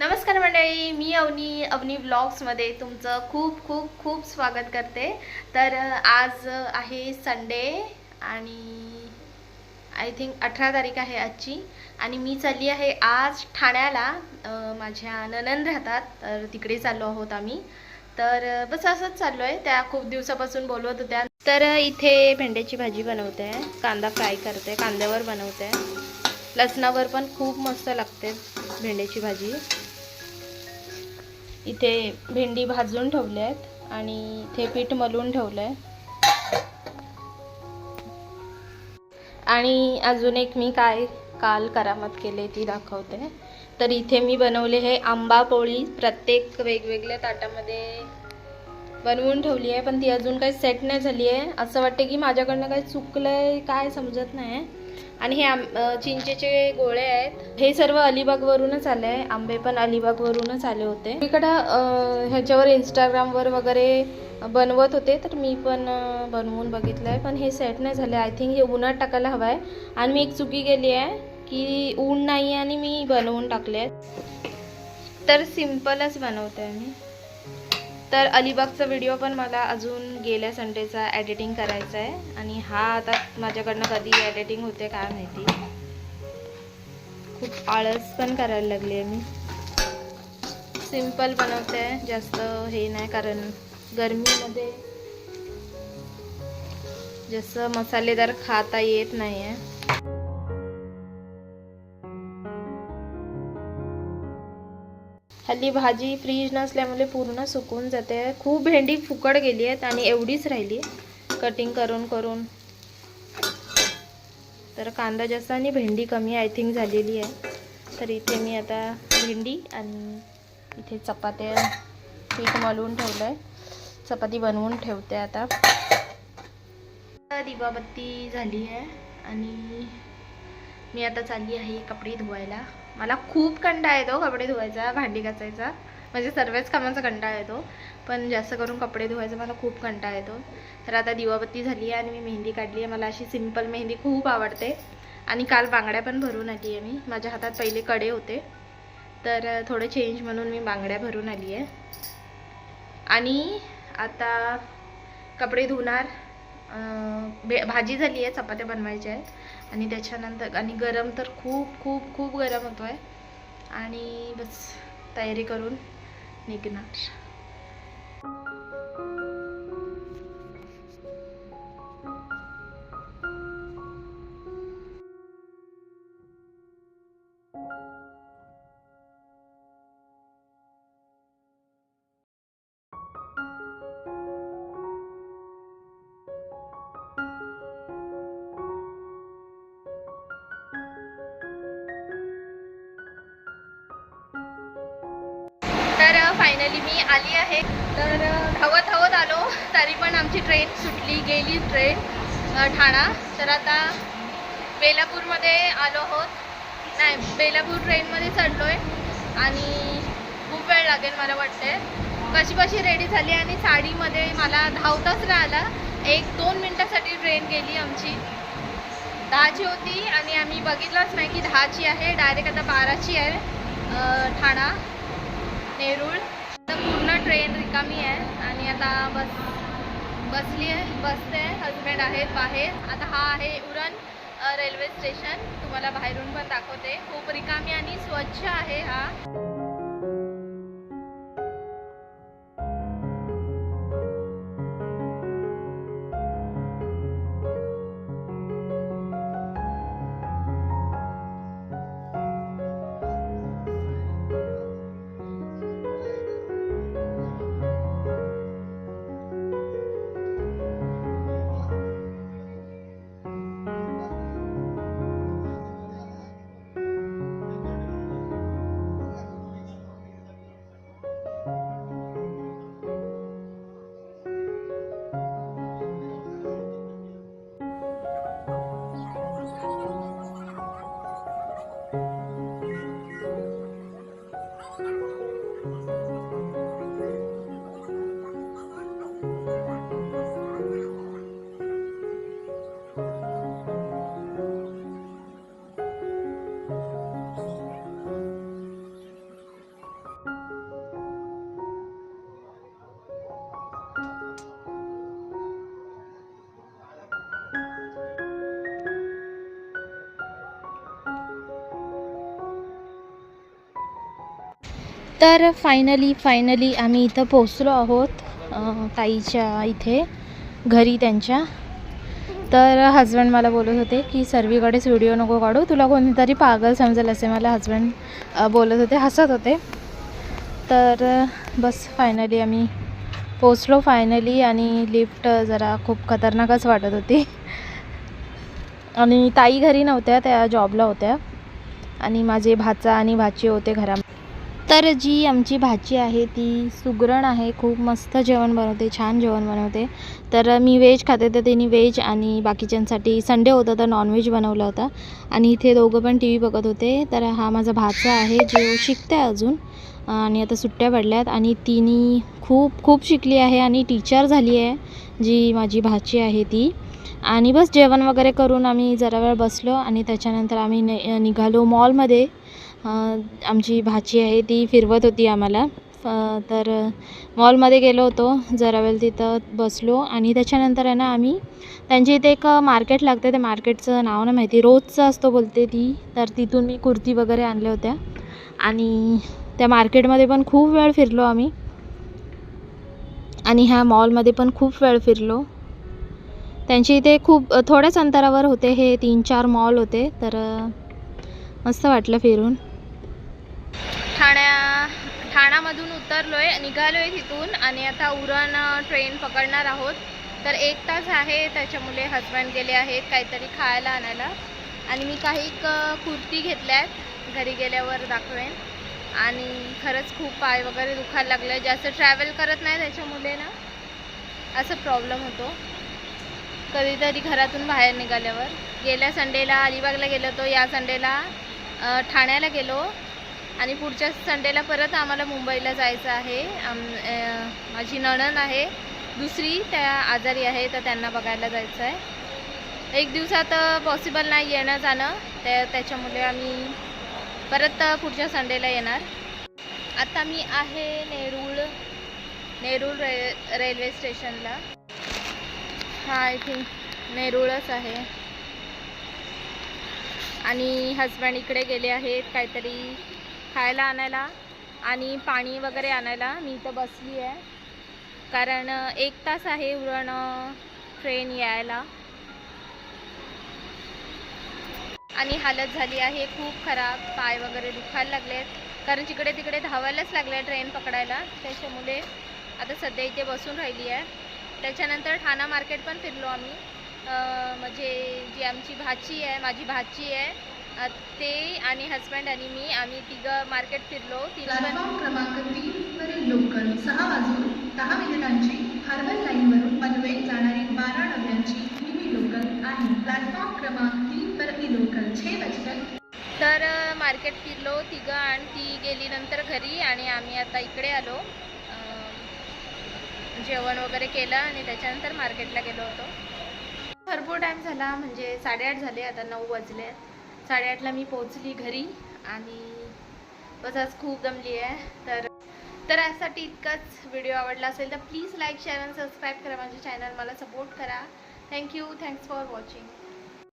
नमस्कार मंडळी मी अवनी अवनी ब्लॉग्समध्ये तुमचं खूप खूप खूप स्वागत करते. तर आज आहे संडे आणि आय थिंक अठरा तारीख आहे आजची. आणि मी चालली आहे आज ठाण्याला माझ्या ननंद राहतात तर तिकडे चाललो आहोत आम्ही. तर बस असंच चाललो आहे त्या खूप दिवसापासून बोलवत होत्या. तर इथे भेंड्याची भाजी बनवते. कांदा फ्राय करते. कांद्यावर बनवते. लसणावर पण खूप मस्त लागते भेंड्याची भाजी. इथे भेंडी भाजून ठेवल्या आहेत आणि इथे पीठ मलून ठेवलं आहे आणि अजून एक मी काय काल करामत केले ती दाखवते. तर इथे मी बनवले हे आंबा पोळी. प्रत्येक वेगवेगळ्या ताटामध्ये बनवून ठेवली आहे पण ती अजून काही सेट नाही झाली आहे. असं वाटते की माझ्याकडनं काही चुकलं आहे काय समजत नाही. आणि हे आम चिंचेचे गोळे आहेत. हे सर्व अलिबागवरूनच आले आहे. आंबे पण अलिबागवरूनच आले होते. इकडं ह्याच्यावर इंस्टाग्रामवर वगैरे बनवत होते तर मी पण बनवून बघितलं आहे पण हे सेट नाही झाले. आय थिंक हे उन्हात टाकायला हवं आहे आणि मी एक चुकी गेली आहे की ऊन नाही आहे आणि मी बनवून टाकले आहेत. तर सिम्पलच बनवते आहे मी. तर अलिबागचा व्हिडिओ पण मला अजून गेल्या संडेचा एडिटिंग करायचा आहे आणि हा आता माझ्याकडनं कधी एडिटिंग होते काय माहिती. खूप आळस पण करायला लागली आहे मी. सिंपल बनवते जास्त हे नाही कारण गरमीमध्ये जसं मसालेदार खाता येत नाही आहे हल्ली भाजी फ्रीज नसल्यामुळे पूर्ण सुकून जाते. खूप भेंडी फुकट गेली आहेत आणि एवढीच राहिली. कटिंग करून करून. तर कांदा जास्त आणि भेंडी कमी आय थिंक झालेली आहे. तर इथे मी आता भेंडी आणि इथे चपात्या पीठ मलवून ठेवलं आहे चपाती बनवून ठेवते आता दिवाबत्ती झाली आहे आणि मी आता चालली आहे कपडे धुवायला. मला खूप कंटाळा येतो कपडे धुवायचा भांडी घासायचा. म्हणजे सर्वच कामाचा कंटाळा येतो. पण जास्त करून कपडे धुवायचा मला खूप कंटाळा येतो. तर आता दिवाबत्ती झाली आहे आणि मी मेहंदी काढली आहे. मला अशी सिंपल मेहंदी खूप आवडते. आणि काल बांगड्या पण भरून आली आहे मी. माझ्या हातात पहिले कडे होते. तर थोडं चेंज म्हणून मी बांगड्या भरून आली आहे. आणि आता कपडे धुणार भे भाजी झाली आहे. चपात्या बनवायच्या आहेत. आणि त्याच्यानंतर आणि गरम तर खूप खूप खूप गरम होतो आहे आणि बस तयारी करून निघणार. फायनली मी आली आहे. तर धावत धावत आलो तरी पण आमची ट्रेन सुटली गेली ट्रेन ठाणा. तर आता बेलापूरमध्ये आलो आहोत. नाही बेलापूर ट्रेनमध्ये चढलो आहे आणि खूप वेळ लागेल मला वाटते कशी कशी रेडी झाली आणि साडीमध्ये मला धावताच राहिला. एक दोन मिनटासाठी ट्रेन गेली आमची. दहाची होती आणि आम्ही बघितलंच नाही की दहाची आहे. डायरेक्ट आता बाराची आहे. ठाणा नेरूळ तर पूर्ण ट्रेन रिकामी आहे आणि आता बस बसली आहे बसते हजबंड आहेत बाहेर. आता हा आहे उरण रेल्वे स्टेशन तुम्हाला बाहेरून पण दाखवते. खूप रिकामी आणि स्वच्छ आहे हा. तर फायनली फायनली आम्ही इथं पोचलो आहोत ताईच्या इथे घरी त्यांच्या. तर हजबंड मला बोलत होते की सर्वीकडेच व्हिडिओ नको काढू तुला कोणीतरी पागल समजेल असे मला हजबंड बोलत होते हसत होते. तर बस फायनली आम्ही पोचलो फायनली आणि लिफ्ट जरा खूप खतरनाकच वाटत होती. आणि ताई घरी नव्हत्या त्या जॉबला होत्या. आणि माझे भाचा आणि भाची होते घरा तर जी आमची भाची आहे ती सुगरण आहे खूप मस्त जेवण बनवते छान जेवण बनवते. तर मी व्हेज खाते तर तिने व्हेज आणि बाकीच्यांसाठी संडे होता तर नॉनव्हेज बनवलं होतं. आणि इथे दोघं पण टी व्ही बघत होते. तर हा माझा भाचा आहे जो शिकते अजून. आणि आता सुट्ट्या पडल्यात आणि तिने खूप खूप शिकली आहे आणि टीचर झाली आहे जी माझी भाची आहे ती. आणि बस जेवण वगैरे करून आम्ही जरा वेळ बसलो आणि त्याच्यानंतर आम्ही निघालो मॉलमध्ये आमची भाची आहे ती फिरवत होती आम्हाला. तर मॉलमध्ये गेलो होतो जरा वेळ तिथं बसलो आणि त्याच्यानंतर आहे ना आम्ही त्यांच्या इथे एक मार्केट लागतं त्या मार्केटचं नाव नाही माहिती रोजचं असतो बोलते ती तर तिथून मी कुर्ती वगैरे आणल्या होत्या. आणि त्या मार्केटमध्ये पण खूप वेळ फिरलो आम्ही. आणि ह्या मॉलमध्ये पण खूप वेळ फिरलो. त्यांच्या इथे खूप थोड्याच अंतरावर होते हे तीन चार मॉल होते तर मस्त वाटलं फिरून. उतरलो आहे निघालो आहे तिथून आणि आता उरण ट्रेन पकडणार आहोत. तर एक तास आहे त्याच्यामुळे हजबंड गेले आहेत काहीतरी खायला आणायला. आणि मी काही कुर्ती घेतल्या आहेत घरी गेल्यावर दाखवेन. आणि खरंच खूप पाय वगैरे दुखायला लागलं. आहे जास्त ट्रॅव्हल करत नाही त्याच्यामुळे ना. असं प्रॉब्लेम होतो. कधीतरी घरातून बाहेर निघाल्यावर. गेल्या संडेला अलिबागला गेलो होतो. या संडेला ठाण्याला गेलो. आणि पुढच्या संडेला परत आम्हाला मुंबईला जायचं आहे. आम माझी नणन आहे. दुसरी त्या आजारी आहे तर त्यांना बघायला जायचं आहे. एक दिवसात पॉसिबल नाही येणं जाणं. त्या त्याच्यामुळे आम्ही परत पुढच्या संडेला येणार. आता मी आहे नेरूळ नेरूळ रे रेल्वे स्टेशनला. हा आय थिंक नेरूळच आहे. आणि हजबंड इकडे गेले आहेत काहीतरी खायला आणायला आणि पाणी वगैरे आणायला मी इथं बसली आहे. कारण एक तास आहे उरण ट्रेन यायला. आणि हालत झाली आहे खूप खराब. पाय वगैरे दुखायला लागलेत. कारण जिकडे तिकडे धावायलाच लागले ट्रेन पकडायला. त्याच्यामुळे आता सध्या इथे बसून राहिली आहे. त्याच्यानंतर ठाणा मार्केट पण फिरलो आम्ही. म्हणजे जी आमची भाची आहे माझी भाची आहे ते आणि हजबंड आणि मी आम्ही तिघं मार्केट फिरलो. प्लॅटफॉर्म क्रमांक तीन वरील लोकल सहा वाजून दहा मिनिटांची हार्बर लाईनवरून पनवेल जाणारी बारा डब्यांची लोकल आणि प्लॅटफॉर्म क्रमांक लोकल छे बजकर तर मार्केट फिरलो तिघं आणि ती गेली नंतर घरी आणि आम्ही आता इकडे आलो. जेवण वगैरे केलं आणि त्याच्यानंतर मार्केटला गेलो होतो. भरपूर टाईम झाला म्हणजे साडेआठ झाले आता नऊ वाजले. साडेआठला मी पोचली घरी आणि बस आज खूप दमली आहे. तर तर यासाठी इतकाच व्हिडिओ आवडला असेल तर प्लीज लाईक शेअर आणि सबस्क्राईब करा. माझे चॅनल मला सपोर्ट करा. Thank you thanks for watching